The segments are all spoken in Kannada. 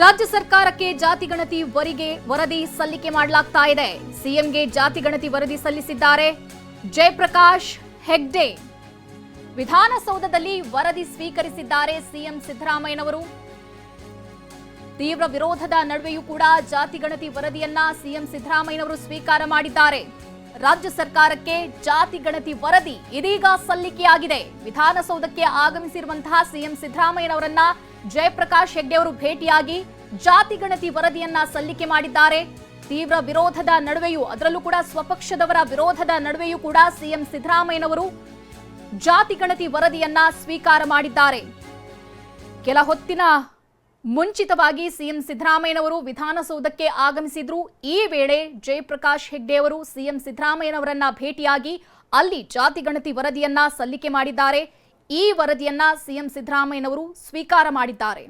ರಾಜ್ಯ ಸರ್ಕಾರಕ್ಕೆ ಜಾತಿ ಗಣತಿ ವರಿಗೆ ವರದಿ ಸಲ್ಲಿಕೆ ಮಾಡಲಾಗ್ತಾ ಇದೆ. ಸಿಎಂಗೆ ಜಾತಿ ಗಣತಿ ವರದಿ ಸಲ್ಲಿಸಿದ್ದಾರೆ. ಜಯಪ್ರಕಾಶ್ ಹೆಗ್ಡೆ ವಿಧಾನಸೌಧದಲ್ಲಿ ವರದಿ ಸ್ವೀಕರಿಸಿದ್ದಾರೆ ಸಿಎಂ ಸಿದ್ದರಾಮಯ್ಯನವರು. ತೀವ್ರ ವಿರೋಧದ ನಡುವೆಯೂ ಕೂಡ ಜಾತಿ ಗಣತಿ ವರದಿಯನ್ನ ಸಿಎಂ ಸಿದ್ದರಾಮಯ್ಯನವರು ಸ್ವೀಕಾರ ಮಾಡಿದ್ದಾರೆ. ರಾಜ್ಯ ಸರ್ಕಾರಕ್ಕೆ ಜಾತಿ ಗಣತಿ ವರದಿ ಇದೀಗ ಸಲ್ಲಿಕೆಯಾಗಿದೆ. ವಿಧಾನಸೌಧಕ್ಕೆ ಆಗಮಿಸಿರುವಂತಹ ಸಿಎಂ ಸಿದ್ದರಾಮಯ್ಯನವರನ್ನ ಜಯಪ್ರಕಾಶ್ ಹೆಗ್ಡೆ ಅವರು ಭೇಟಿಯಾಗಿ ಜಾತಿ ಗಣತಿ ವರದಿಯನ್ನ ಸಲ್ಲಿಕೆ ಮಾಡಿದ್ದಾರೆ. ತೀವ್ರ ವಿರೋಧದ ನಡುವೆಯೂ ಅದರಲ್ಲೂ ಕೂಡ ಸ್ವಪಕ್ಷದವರ ವಿರೋಧದ ನಡುವೆಯೂ ಕೂಡ ಸಿಎಂ ಸಿದ್ದರಾಮಯ್ಯನವರು ಜಾತಿ ಗಣತಿ ವರದಿಯನ್ನ ಸ್ವೀಕಾರ ಮಾಡಿದ್ದಾರೆ. ಕೆಲ ಹೊತ್ತಿನ ಮುಂಚಿತವಾಗಿ ಸಿಎಂ ಸಿದ್ದರಾಮಯ್ಯನವರು ವಿಧಾನಸೌಧಕ್ಕೆ ಆಗಮಿಸಿದ್ರು. ಈ ವೇಳೆ ಜಯಪ್ರಕಾಶ್ ಹೆಗ್ಡೆ ಅವರು ಸಿಎಂ ಸಿದ್ದರಾಮಯ್ಯನವರನ್ನ ಭೇಟಿಯಾಗಿ ಅಲ್ಲಿ ಜಾತಿ ಗಣತಿ ವರದಿಯನ್ನ ಸಲ್ಲಿಕೆ ಮಾಡಿದ್ದಾರೆ. ಈ ವರದಿಯನ್ನ ಸಿಎಂ ಸಿದ್ದರಾಮಯ್ಯನವರು ಸ್ವೀಕಾರ ಮಾಡಿದ್ದಾರೆ.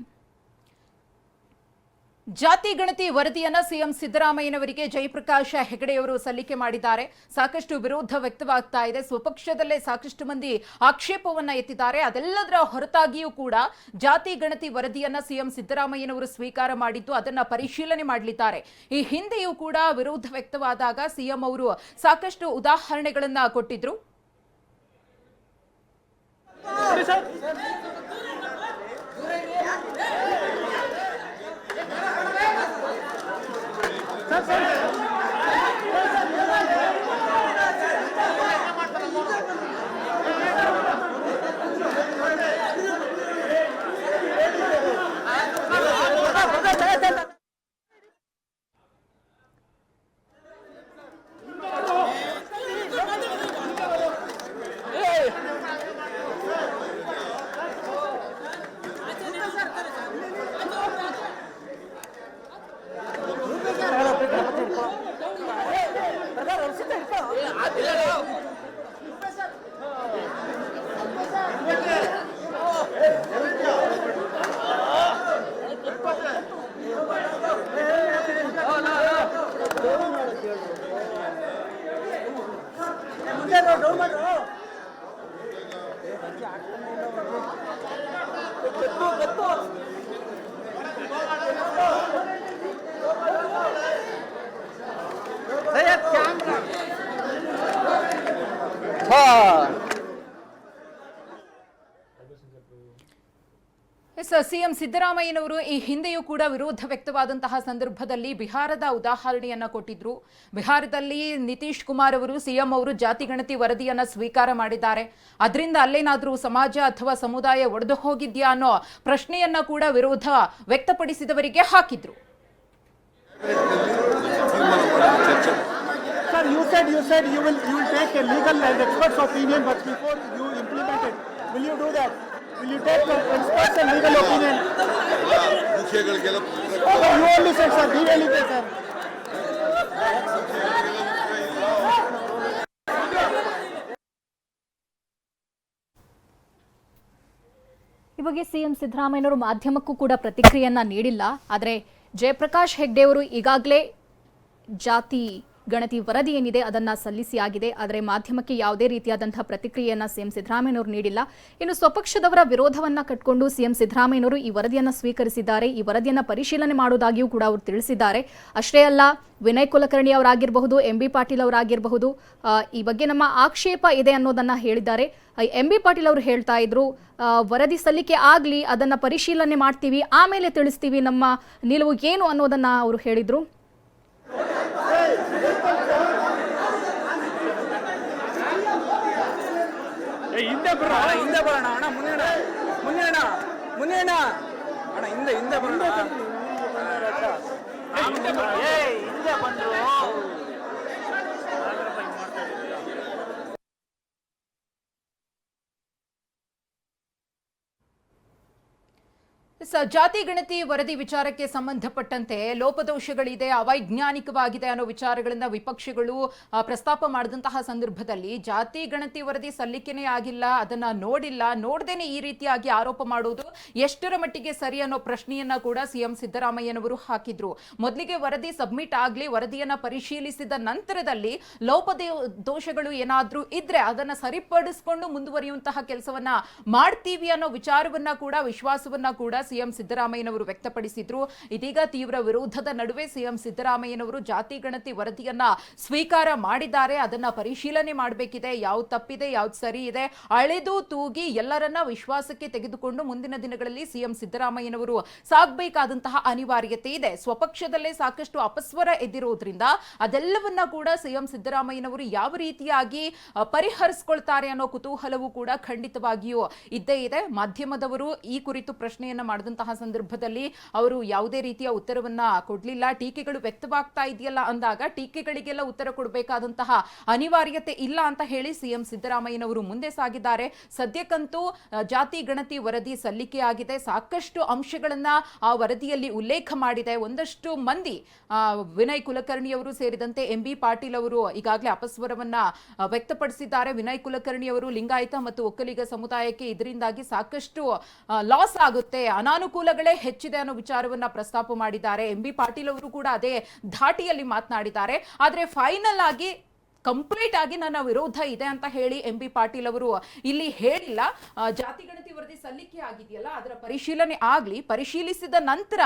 ಜಾತಿ ಗಣತಿ ವರದಿಯನ್ನ ಸಿಎಂ ಸಿದ್ದರಾಮಯ್ಯನವರಿಗೆ ಜಯಪ್ರಕಾಶ್ ಹೆಗಡೆಯವರು ಸಲ್ಲಿಕೆ ಮಾಡಿದ್ದಾರೆ. ಸಾಕಷ್ಟು ವಿರೋಧ ವ್ಯಕ್ತವಾಗ್ತಾ ಇದೆ. ಸ್ವಪಕ್ಷದಲ್ಲೇ ಸಾಕಷ್ಟು ಮಂದಿ ಆಕ್ಷೇಪವನ್ನ ಎತ್ತಿದ್ದಾರೆ. ಅದೆಲ್ಲದರ ಹೊರತಾಗಿಯೂ ಕೂಡ ಜಾತಿ ಗಣತಿ ವರದಿಯನ್ನ ಸಿಎಂ ಸಿದ್ದರಾಮಯ್ಯನವರು ಸ್ವೀಕಾರ ಮಾಡಿದ್ದು ಅದನ್ನ ಪರಿಶೀಲನೆ ಮಾಡಲಿದ್ದಾರೆ. ಈ ಹಿಂದೆಯೂ ಕೂಡ ವಿರೋಧ ವ್ಯಕ್ತವಾದಾಗ ಸಿಎಂ ಅವರು ಸಾಕಷ್ಟು ಉದಾಹರಣೆಗಳನ್ನ ಕೊಟ್ಟಿದ್ರು. సార్ సార్ இல்ல இல்ல ಸಿಎಂ ಸಿದ್ದರಾಮಯ್ಯನವರು ಈ ಹಿಂದೆಯೂ ಕೂಡ ವಿರೋಧ ವ್ಯಕ್ತವಾದಂತಹ ಸಂದರ್ಭದಲ್ಲಿ ಬಿಹಾರದ ಉದಾಹರಣೆಯನ್ನ ಕೊಟ್ಟಿದ್ರು. ಬಿಹಾರದಲ್ಲಿ ನಿತೀಶ್ ಕುಮಾರ್ ಅವರು ಸಿಎಂ ಅವರು ಜಾತಿ ಗಣತಿ ವರದಿಯನ್ನ ಸ್ವೀಕಾರ ಮಾಡಿದ್ದಾರೆ. ಅದರಿಂದ ಅಲ್ಲೇನಾದರೂ ಸಮಾಜ ಅಥವಾ ಸಮುದಾಯ ಒಡೆದು ಹೋಗಿದ್ಯಾ ಅನ್ನೋ ಪ್ರಶ್ನೆಯನ್ನ ಕೂಡ ವಿರೋಧ ವ್ಯಕ್ತಪಡಿಸಿದವರಿಗೆ ಹಾಕಿದ್ರು. Said you said you will you will take a legal and experts opinion, but before you implement it, will you do that? Will you take the experts and legal opinion? Oh, you only said, sir. He only said, sir. ಈ ಬಗ್ಗೆ ಸಿಎಂ ಸಿದ್ದರಾಮಯ್ಯನವರು ಮಾಧ್ಯಮಕ್ಕೂ ಕೂಡ ಪ್ರತಿಕ್ರಿಯೆಯನ್ನ ನೀಡಿಲ್ಲ ಆದರೆ ಜಯಪ್ರಕಾಶ್ ಹೆಗ್ಡೆಯವರು ಈಗಾಗಲೇ ಜಾತಿ ಗಣತಿ ವರದಿ ಏನಿದೆ ಅದನ್ನ ಸಲ್ಲಿಸಿ ಆಗಿದೆ. ಆದರೆ ಮಾಧ್ಯಮಕ್ಕೆ ಯಾವುದೇ ರೀತಿಯಾದಂತಹ ಪ್ರತಿಕ್ರಿಯೆಯನ್ನ ಸಿಎಂ ಸಿದ್ದರಾಮಯ್ಯನವರು ನೀಡಿಲ್ಲ. ಇನ್ನು ಸ್ವಪಕ್ಷದವರ ವಿರೋಧವನ್ನ ಕಟ್ಕೊಂಡು ಸಿಎಂ ಸಿದ್ದರಾಮಯ್ಯನವರು ಈ ವರದಿಯನ್ನ ಸ್ವೀಕರಿಸಿದ್ದಾರೆ. ಈ ವರದಿಯನ್ನ ಪರಿಶೀಲನೆ ಮಾಡುವುದಾಗಿಯೂ ಕೂಡ ಅವರು ತಿಳಿಸಿದ್ದಾರೆ. ಅಷ್ಟೇ ಅಲ್ಲ, ವಿನಯ್ ಕುಲಕರ್ಣಿ ಅವರಾಗಿರಬಹುದು, ಎಂ ಬಿ ಪಾಟೀಲ್ ಅವರಾಗಿರಬಹುದು ಈ ಬಗ್ಗೆ ನಮ್ಮ ಆಕ್ಷೇಪ ಇದೆ ಅನ್ನೋದನ್ನ ಹೇಳಿದ್ದಾರೆ. ಎಂ ಬಿ ಪಾಟೀಲ್ ಅವರು ಹೇಳ್ತಾ ಇದ್ರು ವರದಿ ಸಲ್ಲಿಕೆ ಆಗ್ಲಿ, ಅದನ್ನ ಪರಿಶೀಲನೆ ಮಾಡ್ತೀವಿ, ಆಮೇಲೆ ತಿಳಿಸ್ತೀವಿ ನಮ್ಮ ನಿಲುವು ಏನು ಅನ್ನೋದನ್ನ ಅವರು ಹೇಳಿದ್ರು. ಹಿಂದೆ ಬರೋಣ ಅಣ್ಣ ಹಿಂದೆ ಬರೋಣ ಅಣ್ಣ ಮುಂದೆ ಅಣ್ಣ ಮುಂದೆ ಅಣ್ಣ ಮುಂದೆ ಅಣ್ಣ ಅಣ್ಣ ಹಿಂದೆ ಜಾತಿ ಗಣತಿ ವರದಿ ವಿಚಾರಕ್ಕೆ ಸಂಬಂಧಪಟ್ಟಂತೆ ಲೋಪದೋಷಗಳಿದೆ, ಅವೈಜ್ಞಾನಿಕವಾಗಿದೆ ಅನ್ನೋ ವಿಚಾರಗಳನ್ನ ವಿಪಕ್ಷಗಳು ಪ್ರಸ್ತಾಪ ಮಾಡಿದಂತಹ ಸಂದರ್ಭದಲ್ಲಿ ಜಾತಿ ಗಣತಿ ವರದಿ ಸಲ್ಲಿಕೆನೇ ಆಗಿಲ್ಲ, ಅದನ್ನ ನೋಡಿಲ್ಲ, ನೋಡ್ದೇನೆ ಈ ರೀತಿಯಾಗಿ ಆರೋಪ ಮಾಡುವುದು ಎಷ್ಟರ ಮಟ್ಟಿಗೆ ಸರಿ ಅನ್ನೋ ಪ್ರಶ್ನೆಯನ್ನ ಕೂಡ ಸಿಎಂ ಸಿದ್ದರಾಮಯ್ಯನವರು ಹಾಕಿದ್ರು. ಮೊದಲಿಗೆ ವರದಿ ಸಬ್ಮಿಟ್ ಆಗ್ಲಿ, ವರದಿಯನ್ನ ಪರಿಶೀಲಿಸಿದ ನಂತರದಲ್ಲಿ ಲೋಪದ, ದೋಷಗಳು ಏನಾದ್ರೂ ಇದ್ರೆ ಅದನ್ನ ಸರಿಪಡಿಸಿಕೊಂಡು ಮುಂದುವರಿಯುವಂತಹ ಕೆಲಸವನ್ನ ಮಾಡ್ತೀವಿ ಅನ್ನೋ ವಿಚಾರವನ್ನ ಕೂಡ, ವಿಶ್ವಾಸವನ್ನ ಕೂಡ ಸಿಎಂ ಸಿದ್ದರಾಮಯ್ಯನವರು ವ್ಯಕ್ತಪಡಿಸಿದ್ರು. ಇದೀಗ ತೀವ್ರ ವಿರೋಧದ ನಡುವೆ ಸಿಎಂ ಸಿದ್ದರಾಮಯ್ಯನವರು ಜಾತಿ ಗಣತಿ ವರದಿಯನ್ನ ಸ್ವೀಕಾರ ಮಾಡಿದ್ದಾರೆ. ಅದನ್ನ ಪರಿಶೀಲನೆ ಮಾಡಬೇಕಿದೆ. ಯಾವ್ದು ತಪ್ಪಿದೆ ಯಾವ್ದು ಸರಿ ಇದೆ, ಅಳೆದು ತೂಗಿ ಎಲ್ಲರನ್ನ ವಿಶ್ವಾಸಕ್ಕೆ ತೆಗೆದುಕೊಂಡು ಮುಂದಿನ ದಿನಗಳಲ್ಲಿ ಸಿಎಂ ಸಿದ್ದರಾಮಯ್ಯನವರು ಸಾಗಬೇಕಾದಂತಹ ಅನಿವಾರ್ಯತೆ ಇದೆ. ಸ್ವಪಕ್ಷದಲ್ಲೇ ಸಾಕಷ್ಟು ಅಪಸ್ವರ ಎದ್ದಿರೋದ್ರಿಂದ ಅದೆಲ್ಲವನ್ನ ಕೂಡ ಸಿಎಂ ಸಿದ್ದರಾಮಯ್ಯನವರು ಯಾವ ರೀತಿಯಾಗಿ ಪರಿಹರಿಸ್ಕೊಳ್ತಾರೆ ಅನ್ನೋ ಕುತೂಹಲವು ಕೂಡ ಖಂಡಿತವಾಗಿಯೂ ಇದ್ದೇ ಇದೆ. ಮಾಧ್ಯಮದವರು ಈ ಕುರಿತು ಪ್ರಶ್ನೆಯನ್ನ ಮಾಡಿದಂತಹ ಸಂದರ್ಭದಲ್ಲಿ ಅವರು ಯಾವುದೇ ರೀತಿಯ ಉತ್ತರವನ್ನ ಕೊಡ್ಲಿಲ್ಲ. ಟೀಕೆಗಳು ವ್ಯಕ್ತವಾಗ್ತಾ ಇದೆಯಲ್ಲ ಅಂದಾಗ ಟೀಕೆಗಳಿಗೆಲ್ಲ ಉತ್ತರ ಕೊಡಬೇಕಾದಂತಹ ಅನಿವಾರ್ಯತೆ ಇಲ್ಲ ಅಂತ ಹೇಳಿ ಸಿಎಂ ಸಿದ್ದರಾಮಯ್ಯನವರು ಮುಂದೆ ಸಾಗಿದ್ದಾರೆ. ಸದ್ಯಕ್ಕಂತೂ ಜಾತಿ, ಗಣತಿ, ವರದಿ ಸಲ್ಲಿಕೆಯಾಗಿದೆ ಸಾಕಷ್ಟು ಅಂಶಗಳನ್ನ ಆ ವರದಿಯಲ್ಲಿ ಉಲ್ಲೇಖ ಮಾಡಿದೆ. ಒಂದಷ್ಟು ಮಂದಿ ವಿನಯ್ ಕುಲಕರ್ಣಿ ಅವರು ಸೇರಿದಂತೆ ಎಂ ಬಿ ಪಾಟೀಲ್ ಅವರು ಈಗಾಗಲೇ ಅಪಸ್ವರವನ್ನ ವ್ಯಕ್ತಪಡಿಸಿದ್ದಾರೆ. ವಿನಯ್ ಕುಲಕರ್ಣಿ ಅವರು ಲಿಂಗಾಯತ ಮತ್ತು ಒಕ್ಕಲಿಗ ಸಮುದಾಯಕ್ಕೆ ಇದರಿಂದಾಗಿ ಸಾಕಷ್ಟು ಲಾಸ್ ಆಗುತ್ತೆ. ಅನಾನುಕೂಲಗಳೇ ಹೆಚ್ಚಿದೆ ಅನ್ನೋ ವಿಚಾರವನ್ನ ಪ್ರಸ್ತಾಪ ಮಾಡಿದ್ದಾರೆ. ಎಂ ಬಿ ಪಾಟೀಲ್ ಅವರು ಕೂಡ ಅದೇ ಧಾಟಿಯಲ್ಲಿ ಮಾತನಾಡಿದ್ದಾರೆ. ಆದರೆ ಫೈನಲ್ ಆಗಿ ಕಂಪ್ಲೀಟ್ ಆಗಿ ನನ್ನ ವಿರೋಧ ಇದೆ ಅಂತ ಹೇಳಿ ಎಂ ಬಿ ಪಾಟೀಲ್ ಅವರು ಇಲ್ಲಿ ಹೇಳಿಲ್ಲ. ಜಾತಿ ಗಣತಿ ವರದಿ ಸಲ್ಲಿಕೆ ಆಗಿದೆಯಲ್ಲ, ಅದರ ಪರಿಶೀಲನೆ ಆಗಲಿ, ಪರಿಶೀಲಿಸಿದ ನಂತರ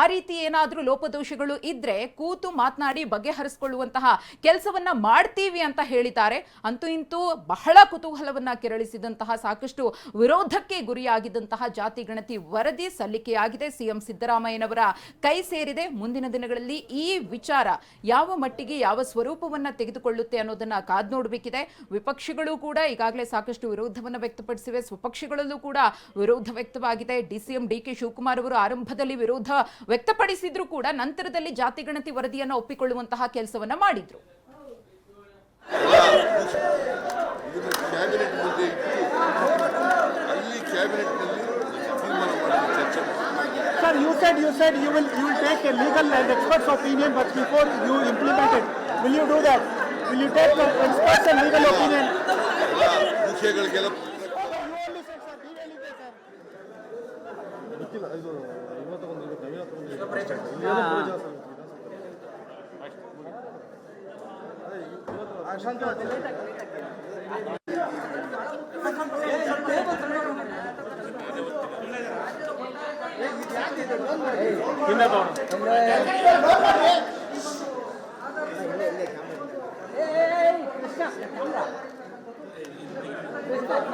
ಆ ರೀತಿ ಏನಾದರೂ ಲೋಪದೋಷಗಳು ಇದ್ರೆ ಕೂತು ಮಾತನಾಡಿ ಬಗೆಹರಿಸಿಕೊಳ್ಳುವಂತಹ ಕೆಲಸವನ್ನ ಮಾಡ್ತೀವಿ ಅಂತ ಹೇಳಿದ್ದಾರೆ. ಅಂತೂ ಇಂತೂ ಬಹಳ ಕುತೂಹಲವನ್ನ ಕೆರಳಿಸಿದಂತಹ, ಸಾಕಷ್ಟು ವಿರೋಧಕ್ಕೆ ಗುರಿಯಾಗಿದ್ದಂತಹ ಜಾತಿ ಗಣತಿ ವರದಿ ಸಲ್ಲಿಕೆಯಾಗಿದೆ ಸಿಎಂ ಸಿದ್ದರಾಮಯ್ಯನವರ ಕೈ ಸೇರಿದೆ. ಮುಂದಿನ ದಿನಗಳಲ್ಲಿ ಈ ವಿಚಾರ ಯಾವ ಮಟ್ಟಿಗೆ ಯಾವ ಸ್ವರೂಪವನ್ನ ತೆಗೆದುಕೊಳ್ಳುತ್ತೆ ಅನ್ನೋದನ್ನ ಕಾದ್ ನೋಡಬೇಕಿದೆ. ವಿಪಕ್ಷಗಳು ಕೂಡ ಈಗಾಗಲೇ ಸಾಕಷ್ಟು ವಿರೋಧವನ್ನು ವ್ಯಕ್ತಪಡಿಸಿವೆ. ಸ್ವಪಕ್ಷಗಳಲ್ಲೂ ಕೂಡ ವಿರೋಧ ವ್ಯಕ್ತವಾಗಿದೆ. ಡಿಸಿಎಂ ಡಿ ಕೆ ಶಿವಕುಮಾರ್ ಅವರು ಆರಂಭದಲ್ಲಿ ವಿರೋಧ ವ್ಯಕ್ತಪಡಿಸಿದ್ರು ಕೂಡ ನಂತರದಲ್ಲಿ ಜಾತಿ ಗಣತಿ ವರದಿಯನ್ನ ಒಪ್ಪಿಕೊಳ್ಳುವಂತಹ ಕೆಲಸವನ್ನ ಮಾಡಿದ್ರು. Sir, you said, you said you will, you will take a legal and expert's opinion, but before you implement it, will you do that? Will you take the experts and legal opinion? ಎಲ್ಲ ವಿಷಯಗಳಿಗೆಲ್ಲ You only said, sir, he only said,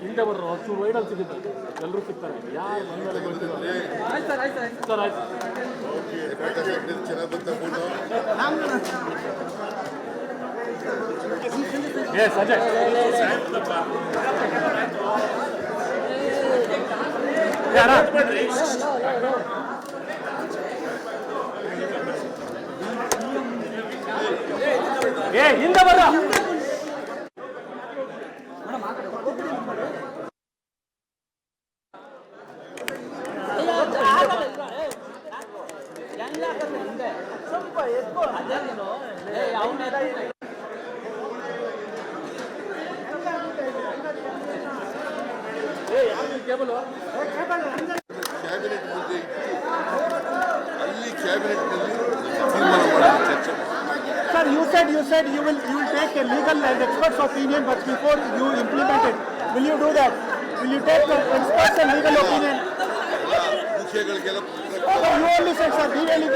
ಹಿಂದೆ ಬರ್ರು ಹತ್ತು ವೈಡಲ್ಲಿ ಸಿಗುತ್ತೆ. ಎಲ್ಲರೂ ಸಿಗ್ತಾರೆ. ಯಾರು ಬಂದ್ಮೇಲೆ ಏ ಸಂಜಯ್ ಏ ಹಿಂದೆ said, you said you will, you will take a legal and expert's opinion, but before you implement it, will you do that? Will you take the experts and legal opinion? ಎಲ್ಲ ವಿಷಯಗಳಿಗೆಲ್ಲ You only said, sir, he only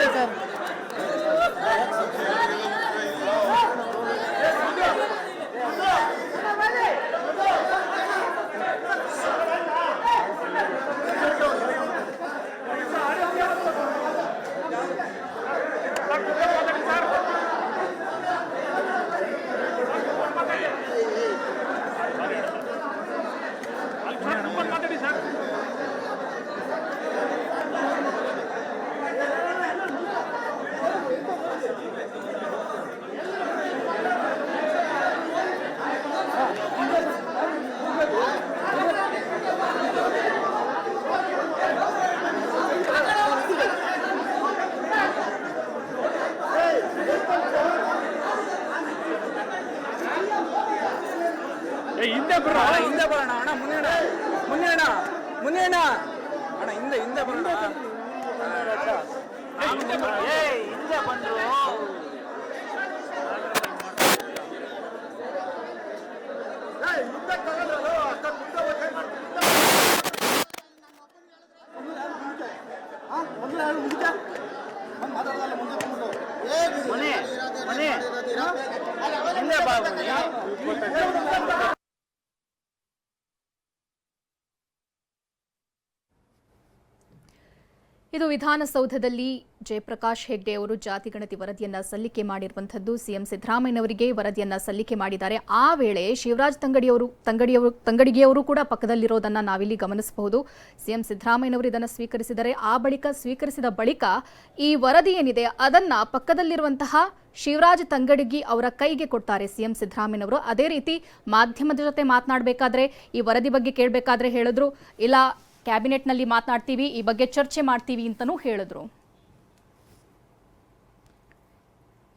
ಅಣ್ಣ ಹಿಂದೆ ಹಿಂದೆ ಬರೋಣ ಏ, ಹಿಂದೆ ಬರೋ. ಏ, ಹಿಂದೆ ಬಂದ್ರು ಮನೆ ಮನೆ ಹಿಂದೆ ಬಾ ಇದು ವಿಧಾನಸೌಧದಲ್ಲಿ ಜಯಪ್ರಕಾಶ್ ಹೆಗ್ಡೆ ಅವರು ಜಾತಿ ಗಣತಿ ವರದಿಯನ್ನ ಸಲ್ಲಿಕೆ ಮಾಡಿರುವಂತದ್ದು ಸಿಎಂ ಸಿದ್ದರಾಮಯ್ಯನವರಿಗೆ ವರದಿಯನ್ನ ಸಲ್ಲಿಕೆ ಮಾಡಿದ್ದಾರೆ. ಆ ವೇಳೆ ಶಿವರಾಜ್ ತಂಗಡಿಯವರು ತಂಗಡಿಯವರು ತಂಗಡಿಗೆಯವರು ಕೂಡ ಪಕ್ಕದಲ್ಲಿರೋದನ್ನ ನಾವಿಲ್ಲಿ ಗಮನಿಸಬಹುದು. ಸಿಎಂ ಸಿದ್ದರಾಮಯ್ಯನವರು ಇದನ್ನು ಸ್ವೀಕರಿಸಿದರೆ ಆ ಬಳಿಕ ಸ್ವೀಕರಿಸಿದ ಬಳಿಕ ಈ ವರದಿ ಏನಿದೆ ಅದನ್ನ ಪಕ್ಕದಲ್ಲಿರುವಂತಹ ಶಿವರಾಜ್ ತಂಗಡಿಗಿ ಅವರ ಕೈಗೆ ಕೊಡ್ತಾರೆ ಸಿಎಂ ಸಿದ್ದರಾಮಯ್ಯನವರು ಅದೇ ರೀತಿ ಮಾಧ್ಯಮದ ಜೊತೆ ಮಾತನಾಡಬೇಕಾದ್ರೆ ಈ ವರದಿ ಬಗ್ಗೆ ಕೇಳಬೇಕಾದ್ರೆ ಹೇಳಿದ್ರು. ಇಲ್ಲ ಕ್ಯಾಬಿನೆಟ್ನಲ್ಲಿ ಮಾತನಾಡ್ತೀವಿ ಈ ಬಗ್ಗೆ ಚರ್ಚೆ ಮಾಡ್ತೀವಿ ಅಂತಲೂ ಹೇಳಿದ್ರು.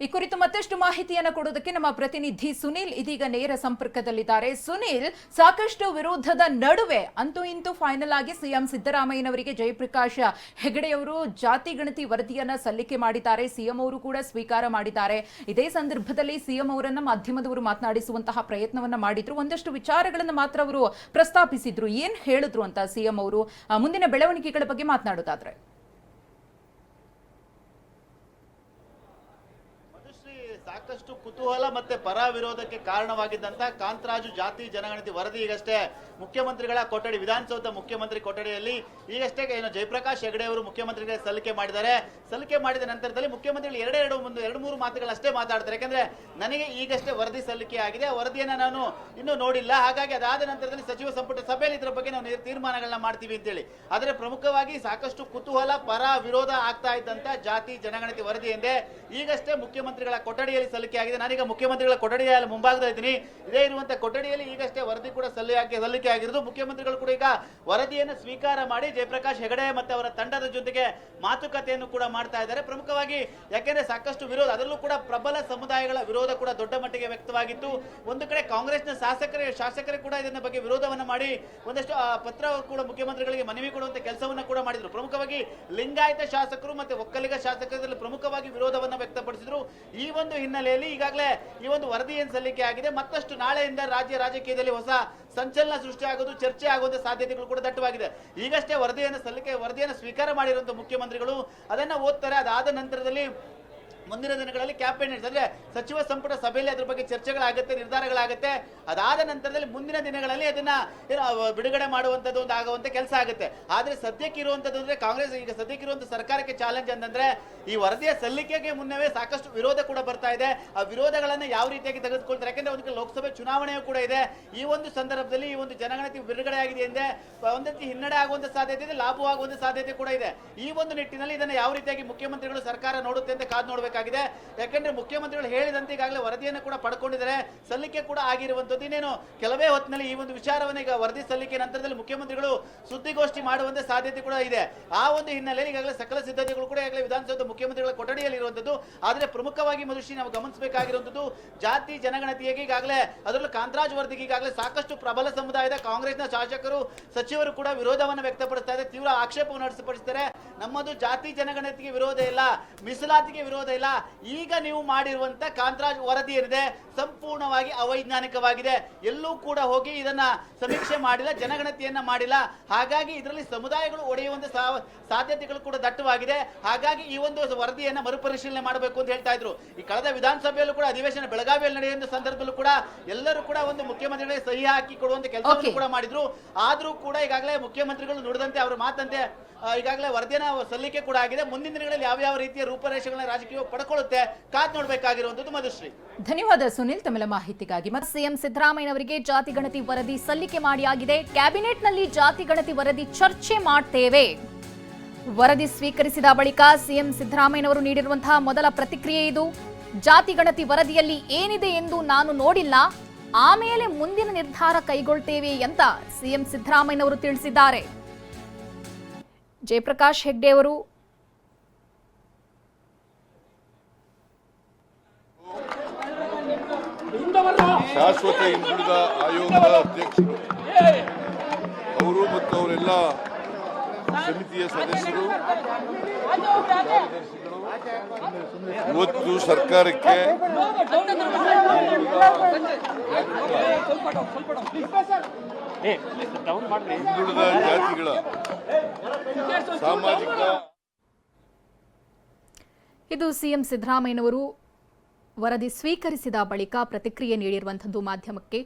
ಈ ಕುರಿತು ಮತ್ತಷ್ಟು ಮಾಹಿತಿಯನ್ನು ಕೊಡೋದಕ್ಕೆ ನಮ್ಮ ಪ್ರತಿನಿಧಿ ಸುನೀಲ್ ಇದೀಗ ನೇರ ಸಂಪರ್ಕದಲ್ಲಿದ್ದಾರೆ. ಸುನೀಲ್, ಸಾಕಷ್ಟು ವಿರೋಧದ ನಡುವೆ ಅಂತೂ ಇಂತೂ ಫೈನಲ್ ಆಗಿ ಸಿಎಂ ಸಿದ್ದರಾಮಯ್ಯನವರಿಗೆ ಜಯಪ್ರಕಾಶ್ ಹೆಗಡೆಯವರು ಜಾತಿ ಗಣತಿ ವರದಿಯನ್ನ ಸಲ್ಲಿಕೆ ಮಾಡಿದ್ದಾರೆ. ಸಿಎಂ ಅವರು ಕೂಡ ಸ್ವೀಕಾರ ಮಾಡಿದ್ದಾರೆ. ಇದೇ ಸಂದರ್ಭದಲ್ಲಿ ಸಿಎಂ ಅವರನ್ನ ಮಾಧ್ಯಮದವರು ಮಾತನಾಡಿಸುವಂತಹ ಪ್ರಯತ್ನವನ್ನ ಮಾಡಿದ್ರು. ಒಂದಷ್ಟು ವಿಚಾರಗಳನ್ನು ಮಾತ್ರ ಅವರು ಪ್ರಸ್ತಾಪಿಸಿದ್ರು. ಏನ್ ಹೇಳಿದ್ರು ಅಂತ ಸಿಎಂ ಅವರು? ಮುಂದಿನ ಬೆಳವಣಿಗೆಗಳ ಬಗ್ಗೆ ಮಾತನಾಡೋದಾದ್ರೆ ಮಧುಶ್ರೀ ಸಾಕಷ್ಟು ಕುತೂಹಲ ಮತ್ತೆ ಪರ ವಿರೋಧಕ್ಕೆ ಕಾರಣವಾಗಿದ್ದಂತ ಕಾಂತರಾಜು ಜಾತಿ ಜನಗಣತಿ ವರದಿ ಈಗಷ್ಟೇ ಮುಖ್ಯಮಂತ್ರಿಗಳ ಕೊಠಡಿ, ವಿಧಾನಸೌಧ ಮುಖ್ಯಮಂತ್ರಿ ಕೊಠಡಿಯಲ್ಲಿ ಈಗಷ್ಟೇ ಏನು ಜಯಪ್ರಕಾಶ್ ಹೆಗಡೆ ಅವರು ಮುಖ್ಯಮಂತ್ರಿಗೆ ಸಲ್ಲಿಕೆ ಮಾಡಿದ್ದಾರೆ. ಸಲ್ಲಿಕೆ ಮಾಡಿದ ನಂತರದಲ್ಲಿ ಮುಖ್ಯಮಂತ್ರಿಗಳು ಎರಡೇ ಎರಡು ಒಂದು ಎರಡು ಮೂರು ಮಾತುಗಳಷ್ಟೇ ಮಾತಾಡ್ತಾರೆ. ಯಾಕಂದ್ರೆ ನನಗೆ ಈಗಷ್ಟೇ ವರದಿ ಸಲ್ಲಿಕೆ ಆಗಿದೆ. ಆ ವರದಿಯನ್ನ ನಾನು ಇನ್ನೂ ನೋಡಿಲ್ಲ. ಹಾಗಾಗಿ ಅದಾದ ನಂತರದಲ್ಲಿ ಸಚಿವ ಸಂಪುಟ ಸಭೆಯಲ್ಲಿ ಇದರ ಬಗ್ಗೆ ನಾವು ತೀರ್ಮಾನಗಳನ್ನ ಮಾಡ್ತೀವಿ ಅಂತೇಳಿ. ಆದರೆ ಪ್ರಮುಖವಾಗಿ ಸಾಕಷ್ಟು ಕುತೂಹಲ, ಪರ ವಿರೋಧ ಆಗ್ತಾ ಇದ್ದಂತ ಜಾತಿ ಜನಗಣತಿ ವರದಿ ಎಂದೇ ಈಗಷ್ಟೇ ಮುಖ್ಯಮಂತ್ರಿಗಳ ಕೊಠಡಿಯಲ್ಲಿ ಸಲ್ಲಿಕೆ ಆಗಿದೆ. ನಾನೀಗ ಮುಖ್ಯಮಂತ್ರಿಗಳ ಕೊಠಡಿಯ ಮುಂಭಾಗದಲ್ಲಿ ಇದ್ದೀನಿ. ಇದೇ ಇರುವಂತಹ ಕೊಠಡಿಯಲ್ಲಿ ಈಗಷ್ಟೇ ವರದಿ ಕೂಡ ಸಲ್ಲಿಕೆ ಸಲ್ಲಿಕೆ ಆಗಿರುವುದು ಮುಖ್ಯಮಂತ್ರಿಗಳು ಕೂಡ ಈಗ ವರದಿಯನ್ನು ಸ್ವೀಕಾರ ಮಾಡಿ ಜಯಪ್ರಕಾಶ್ ಹೆಗಡೆ ಮತ್ತೆ ಅವರ ತಂಡದ ಜೊತೆಗೆ ಮಾತುಕತೆಯನ್ನು ಕೂಡ ಮಾಡ್ತಾ ಇದ್ದಾರೆ. ಪ್ರಮುಖವಾಗಿ ಯಾಕೆಂದ್ರೆ ಸಾಕಷ್ಟು ವಿರೋಧ ಅದರಲ್ಲೂ ಕೂಡ ಪ್ರಬಲ ಸಮುದಾಯಗಳ ವಿರೋಧ ಕೂಡ ದೊಡ್ಡ ಮಟ್ಟಿಗೆ ವ್ಯಕ್ತವಾಗಿತ್ತು. ಒಂದು ಕಡೆ ಕಾಂಗ್ರೆಸ್ನ ಶಾಸಕರೇ ಶಾಸಕರೇ ಕೂಡ ಇದನ್ನ ಬಗ್ಗೆ ವಿರೋಧವನ್ನು ಮಾಡಿ ಒಂದಷ್ಟು ಪತ್ರ ಕೂಡ ಮುಖ್ಯಮಂತ್ರಿಗಳಿಗೆ ಮನವಿ ಕೊಡುವಂತ ಕೆಲಸವನ್ನ ಕೂಡ ಮಾಡಿದ್ರು. ಪ್ರಮುಖವಾಗಿ ಲಿಂಗಾಯತ ಶಾಸಕರು ಮತ್ತೆ ಒಕ್ಕಲಿಗ ಶಾಸಕರಲ್ಲಿ ಪ್ರಮುಖವಾಗಿ ವಿರೋಧವನ್ನು ವ್ಯಕ್ತಪಡಿಸಿದ್ರು ಈ ಒಂದು ಹಿನ್ನೆಲೆಯಲ್ಲಿ ಈಗಾಗಲೇ ಈ ಒಂದು ವರದಿಯನ್ನು ಸಲ್ಲಿಕೆ ಆಗಿದೆ, ಮತ್ತಷ್ಟು ನಾಳೆಯಿಂದ ರಾಜ್ಯ ರಾಜಕೀಯದಲ್ಲಿ ಹೊಸ ಸಂಚಲನ ಸೃಷ್ಟಿ ಆಗೋದು, ಚರ್ಚೆ ಆಗುವಂತ ಸಾಧ್ಯತೆಗಳು ಕೂಡ ದಟ್ಟವಾಗಿದೆ. ಈಗಷ್ಟೇ ವರದಿಯನ್ನು ಸಲ್ಲಿಕೆ, ವರದಿಯನ್ನು ಸ್ವೀಕಾರ ಮಾಡಿರುವಂತಹ ಮುಖ್ಯಮಂತ್ರಿಗಳು ಅದನ್ನ ಓದ್ತಾರೆ, ಅದಾದ ನಂತರದಲ್ಲಿ ಮುಂದಿನ ದಿನಗಳಲ್ಲಿ ಕ್ಯಾಬಿನೆಟ್ ಅಂದ್ರೆ ಸಚಿವ ಸಂಪುಟ ಸಭೆಯಲ್ಲಿ ಅದ್ರ ಬಗ್ಗೆ ಚರ್ಚೆಗಳಾಗುತ್ತೆ, ನಿರ್ಧಾರಗಳಾಗುತ್ತೆ. ಅದಾದ ನಂತರದಲ್ಲಿ ಮುಂದಿನ ದಿನಗಳಲ್ಲಿ ಅದನ್ನ ಬಿಡುಗಡೆ ಮಾಡುವಂತದ್ದು ಒಂದು ಆಗುವಂತ ಕೆಲಸ ಆಗುತ್ತೆ. ಆದ್ರೆ ಸದ್ಯಕ್ಕೆ ಇರುವಂತದ್ದು ಅಂದ್ರೆ ಕಾಂಗ್ರೆಸ್, ಈಗ ಸದ್ಯಕ್ಕೆ ಇರುವಂತ ಸರ್ಕಾರಕ್ಕೆ ಚಾಲೆಂಜ್ ಅಂತಂದ್ರೆ ಈ ವರದಿಯ ಸಲ್ಲಿಕೆಗೆ ಮುನ್ನವೇ ಸಾಕಷ್ಟು ವಿರೋಧ ಕೂಡ ಬರ್ತಾ ಇದೆ. ಆ ವಿರೋಧಗಳನ್ನ ಯಾವ ರೀತಿಯಾಗಿ ತೆಗೆದುಕೊಳ್ತಾರೆ? ಯಾಕಂದ್ರೆ ಒಂದು ಲೋಕಸಭೆ ಚುನಾವಣೆಯೂ ಕೂಡ ಇದೆ. ಈ ಒಂದು ಸಂದರ್ಭದಲ್ಲಿ ಈ ಒಂದು ಜನಗಣತಿ ಬಿಡುಗಡೆ ಆಗಿದೆ ಎಂದೇ ಒಂದ್ ರೀತಿ ಹಿನ್ನಡೆ ಆಗುವಂತ ಸಾಧ್ಯತೆ ಇದೆ, ಲಾಭವಾಗುವಂತ ಸಾಧ್ಯತೆ ಕೂಡ ಇದೆ. ಈ ಒಂದು ನಿಟ್ಟಿನಲ್ಲಿ ಇದನ್ನ ಯಾವ ರೀತಿಯಾಗಿ ಮುಖ್ಯಮಂತ್ರಿಗಳು ಸರ್ಕಾರ ನೋಡುತ್ತೆ ಅಂತ ಕಾದು ನೋಡಬೇಕಾಗಿದೆ ಯಾಕಂದ್ರೆ ಮುಖ್ಯಮಂತ್ರಿಗಳು ಹೇಳಿದಂತೆ ಈಗಾಗಲೇ ವರದಿಯನ್ನು ಕೂಡ ಪಡ್ಕೊಂಡಿದ್ದಾರೆ. ಸಲ್ಲಿಕೆ ಕೂಡ ಆಗಿರುವಂತದ್ದು ಇನ್ನೇನು, ಕೆಲವೇ ಹೊತ್ತಿನಲ್ಲಿ ಈ ಒಂದು ವಿಚಾರವನ್ನು ಈಗ ವರದಿ ಸಲ್ಲಿಕೆ ನಂತರದಲ್ಲಿ ಮುಖ್ಯಮಂತ್ರಿಗಳು ಸುದ್ದಿಗೋಷ್ಠಿ ಮಾಡುವಂತೆ ಸಾಧ್ಯತೆ ಕೂಡ ಇದೆ. ಆ ಒಂದು ಹಿನ್ನೆಲೆಯಲ್ಲಿ ಈಗಾಗಲೇ ಸಕಲ ಸಿದ್ಧತೆಗಳು ಕೂಡ ಈಗಾಗಲೇ ವಿಧಾನಸೌಧ ಮುಖ್ಯಮಂತ್ರಿಗಳ ಕೊಠಡಿಯಲ್ಲಿ ಇರುವಂತದ್ದು ಆದರೆ ಪ್ರಮುಖವಾಗಿ ಮಧುಶ್ರೀ ನಾವು ಗಮನಿಸಬೇಕಾಗಿರುವಂತದ್ದು ಜಾತಿ ಜನಗಣತಿಯಾಗಿ ಈಗಾಗಲೇ ಅದರಲ್ಲೂ ಕಾಂತರಾಜ್ ವರದಿಗೆ ಈಗಾಗಲೇ ಸಾಕಷ್ಟು ಪ್ರಬಲ ಸಮುದಾಯದ ಕಾಂಗ್ರೆಸ್ನ ಶಾಸಕರು, ಸಚಿವರು ಕೂಡ ವಿರೋಧವನ್ನು ವ್ಯಕ್ತಪಡಿಸ್ತಾ ಇದೆ ತೀವ್ರ ಆಕ್ಷೇಪವನ್ನು ನಡೆಸಪಡಿಸ್ತಾರೆ ನಮ್ಮದು ಜಾತಿ ಜನಗಣತಿಗೆ ವಿರೋಧ ಇಲ್ಲ, ಮೀಸಲಾತಿಗೆ ವಿರೋಧ ಇಲ್ಲ. ಈಗ ನೀವು ಮಾಡಿರುವಂತ ಕಾಂತರಾಜ್ ವರದಿ ಏನಿದೆ ಸಂಪೂರ್ಣವಾಗಿ ಅವೈಜ್ಞಾನಿಕವಾಗಿದೆ. ಎಲ್ಲೂ ಕೂಡ ಹೋಗಿ ಇದನ್ನ ಸಮೀಕ್ಷೆ ಮಾಡಿಲ್ಲ ಜನಗಣತಿಯನ್ನ ಮಾಡಿಲ್ಲ. ಹಾಗಾಗಿ ಇದರಲ್ಲಿ ಸಮುದಾಯಗಳು ಒಡೆಯುವಂತ ಸಾಧ್ಯತೆಗಳು ಕೂಡ ದಟ್ಟವಾಗಿದೆ. ಹಾಗಾಗಿ ಈ ಒಂದು ವರದಿಯನ್ನ ಮರುಪರಿಶೀಲನೆ ಮಾಡಬೇಕು ಅಂತ ಹೇಳ್ತಾ ಇದ್ರು. ಈ ಕಳೆದ ವಿಧಾನಸಭೆಯಲ್ಲೂ ಕೂಡ ಅಧಿವೇಶನ ಬೆಳಗಾವಿಯಲ್ಲಿ ನಡೆಯುವಂತ ಸಂದರ್ಭದಲ್ಲೂ ಕೂಡ ಎಲ್ಲರೂ ಕೂಡ ಒಂದು ಮುಖ್ಯಮಂತ್ರಿಗಳಿಗೆ ಸಹಿ ಹಾಕಿ ಕೊಡುವಂತ ಕೆಲಸವನ್ನು ಕೂಡ ಮಾಡಿದ್ರು. ಆದ್ರೂ ಕೂಡ ಈಗಾಗಲೇ ಮುಖ್ಯಮಂತ್ರಿಗಳು ನುಡಿದಂತೆ ಅವರ ಮಾತಂತೆ ಈಗಾಗಲೇ ವರದಿಯನ್ನ ಸಲ್ಲಿಕೆ ಕೂಡ ಆಗಿದೆ. ಮುಂದಿನ ದಿನಗಳಲ್ಲಿ ಯಾವ ಯಾವ ರೀತಿಯ ರೂಪರೇಷೆಗಳನ್ನ ರಾಜಕೀಯ ಪಡ್ಕೊಳ್ಳುತ್ತೆ. ಕಾದ್ ನೋಡಬೇಕಾಗಿರುವಂತದ್ದು ಮಧುಶ್ರೀ. ಧನ್ಯವಾದ ಸುನಿಲ್ ತಮ್ಮೆಲ್ಲ ಮಾಹಿತಿಗಾಗಿ. ಮತ್ತೆ ಸಿಎಂ ಸಿದ್ದರಾಮಯ್ಯನವರಿಗೆ ಜಾತಿ ಗಣತಿ ವರದಿ ಸಲ್ಲಿಕೆ ಮಾಡಿ ಆಗಿದೆ. ಕ್ಯಾಬಿನೆಟ್ನಲ್ಲಿ ಜಾತಿ ಗಣತಿ ವರದಿ ಚರ್ಚೆ ಮಾಡ್ತೇವೆ. ವರದಿ ಸ್ವೀಕರಿಸಿದ ಬಳಿಕ ಸಿಎಂ ಸಿದ್ದರಾಮಯ್ಯನವರು ನೀಡಿರುವಂತಹ ಮೊದಲ ಪ್ರತಿಕ್ರಿಯೆ ಇದು. ಜಾತಿ ಗಣತಿ ವರದಿಯಲ್ಲಿ ಏನಿದೆ ಎಂದು ನಾನು ನೋಡಿಲ್ಲ. ಆಮೇಲೆ ಮುಂದಿನ ನಿರ್ಧಾರ ಕೈಗೊಳ್ತೇವೆ ಅಂತ ಸಿಎಂ ಸಿದ್ದರಾಮಯ್ಯನವರು ತಿಳಿಸಿದ್ದಾರೆ. ಜಯಪ್ರಕಾಶ್ ಹೆಗ್ಡೆ ಅವರು ಶಾಶ್ವತ ಹಿಂದುಳಿದ ಆಯೋಗದ ಅಧ್ಯಕ್ಷರು, ಅವರು ಮತ್ತು ಅವರೆಲ್ಲ ಸಮಿತಿಯ ಸದಸ್ಯರು, ಇವತ್ತು ಸರ್ಕಾರಕ್ಕೆ ಹಿಂದುಳಿದ ಜಾತಿಗಳ ಸಾಮಾಜಿಕ ಇದು ಸಿಎಂ ಸಿದ್ದರಾಮಯ್ಯನವರು ವರದಿ ಸ್ವೀಕರಿಸಿದ ಬಳಿಕ ಪ್ರತಿಕ್ರಿಯೆ ನೀಡಿರುವಂಥದ್ದು ಮಾಧ್ಯಮಕ್ಕೆ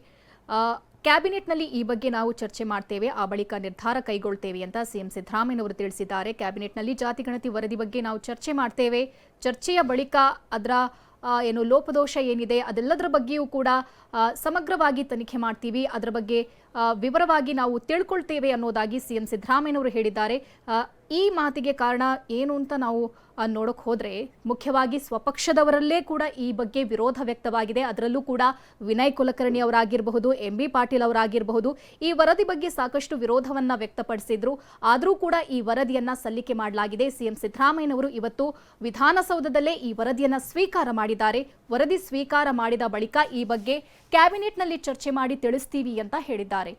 ಕ್ಯಾಬಿನೆಟ್ನಲ್ಲಿ ಈ ಬಗ್ಗೆ ನಾವು ಚರ್ಚೆ ಮಾಡ್ತೇವೆ, ಆ ಬಳಿಕ ನಿರ್ಧಾರ ಕೈಗೊಳ್ತೇವೆ ಅಂತ ಸಿಎಂ ಸಿದ್ದರಾಮಯ್ಯನವರು ತಿಳಿಸಿದ್ದಾರೆ. ಕ್ಯಾಬಿನೆಟ್ನಲ್ಲಿ ಜಾತಿ ಗಣತಿ ವರದಿ ಬಗ್ಗೆ ನಾವು ಚರ್ಚೆ ಮಾಡ್ತೇವೆ. ಚರ್ಚೆಯ ಬಳಿಕ ಅದರ ಏನು ಲೋಪದೋಷ ಏನಿದೆ, ಅದೆಲ್ಲದರ ಬಗ್ಗೆಯೂ ಕೂಡ ಸಮಗ್ರವಾಗಿ ತನಿಖೆ ಮಾಡ್ತೀವಿ. ಅದರ ಬಗ್ಗೆ ವಿವರವಾಗಿ ನಾವು ತಿಳ್ಕೊಳ್ತೇವೆ ಅನ್ನೋದಾಗಿ ಸಿಎಂ ಸಿದ್ದರಾಮಯ್ಯನವರು ಹೇಳಿದ್ದಾರೆ. ಈ ಮಾತಿಗೆ ಕಾರಣ ಏನು ಅಂತ ನಾವು ನೋಡಕ್ ಹೋದ್ರೆ ಮುಖ್ಯವಾಗಿ ಸ್ವಪಕ್ಷದವರಲ್ಲೇ ಕೂಡ ಈ ಬಗ್ಗೆ ವಿರೋಧ ವ್ಯಕ್ತವಾಗಿದೆ. ಅದರಲ್ಲೂ ಕೂಡ ವಿನಯ್ ಕುಲಕರ್ಣಿ ಅವರಾಗಿರಬಹುದು, ಎಂ ಬಿ ಪಾಟೀಲ್ ಅವರಾಗಿರಬಹುದು, ಈ ವರದಿ ಬಗ್ಗೆ ಸಾಕಷ್ಟು ವಿರೋಧವನ್ನ ವ್ಯಕ್ತಪಡಿಸಿದ್ರು. ಆದರೂ ಕೂಡ ಈ ವರದಿಯನ್ನ ಸಲ್ಲಿಕೆ ಮಾಡಲಾಗಿದೆ. ಸಿಎಂ ಸಿದ್ದರಾಮಯ್ಯನವರು ಇವತ್ತು ವಿಧಾನಸೌಧದಲ್ಲೇ ಈ ವರದಿಯನ್ನ ಸ್ವೀಕಾರ ಮಾಡಿದ್ದಾರೆ. ವರದಿ ಸ್ವೀಕಾರ ಮಾಡಿದ ಬಳಿಕ ಈ ಬಗ್ಗೆ ಕ್ಯಾಬಿನೆಟ್ನಲ್ಲಿ ಚರ್ಚೆ ಮಾಡಿ ತಿಳಿಸ್ತೀವಿ ಅಂತ ಹೇಳಿದ್ದಾರೆ.